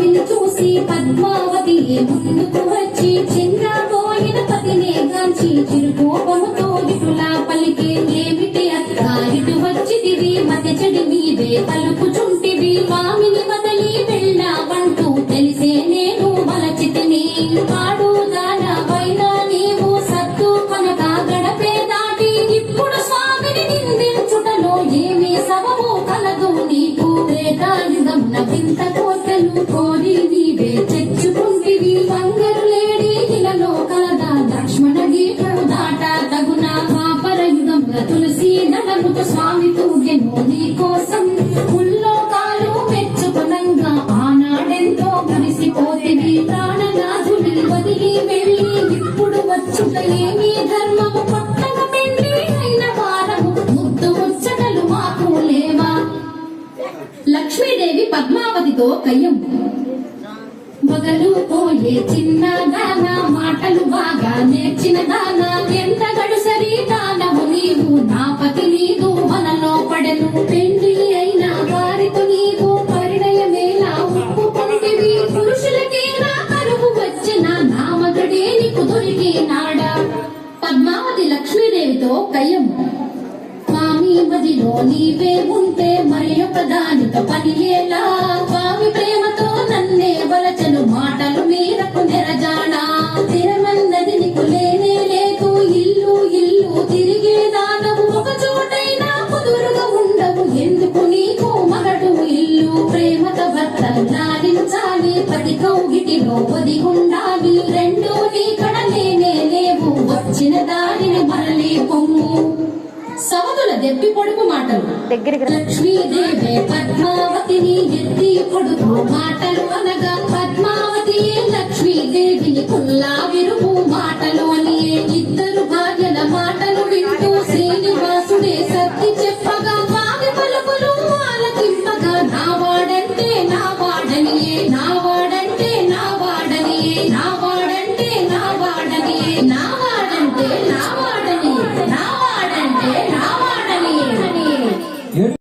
స్వామిని చూసి పద్మావతి ముందుకు వచ్చి చంద్రబోయిన పతినే గాంచి చిరుకోపముతో ఇటులా పలికే ఏమిటి అత్త ఇటు వచ్చితివి మధ్య చెడి మీవే పలుకుచుంటివి. స్వామిని వదలి వెళ్ళా వంట తులసి నడముతో స్వామి తూగెను నీ కోసం ఉల్లోకాలు మెచ్చుకునంగా ఆనాడెంతో మురిసిపోతివి ప్రాణనాథుని వదిలి వెళ్ళి ఇప్పుడు వచ్చుట ఏమీ ధర్మము కొత్తగా పెళ్ళి అయిన వారము ముద్దు ముచ్చటలు మాకు లేవా? లక్ష్మీదేవి పద్మావతితో కయ్యం. మొదలు పోయే చిన్న దాన మాటలు బాగా నేర్చిన దానా నీకు నాడ? పద్మావతి లక్ష్మీదేవితో కయ్యం. స్వామి మదిలో నీవే ఉంటే మరి ఒక దానితో పని ఎలా స్వామి ప్రేమతో నన్నే వలచను మాటలు మీరకు నెరజాడా? స్థిరమన్నది నీకు లేనే లేదు. ఇల్లు ఇల్లు తిరిగే దానవు ఒక చోటైనా కుదురుగా ఉండవు. ఎందుకు నీకు మగడు ఇల్లు? ప్రేమతో భర్తలు లాలించాలి పది కౌగిటిలో ఒదిగుండాలి దెప్పి పొడుపు మాటలు. లక్ష్మీదేవి పద్మావతిని ఎత్తి పొడుపు మాటలు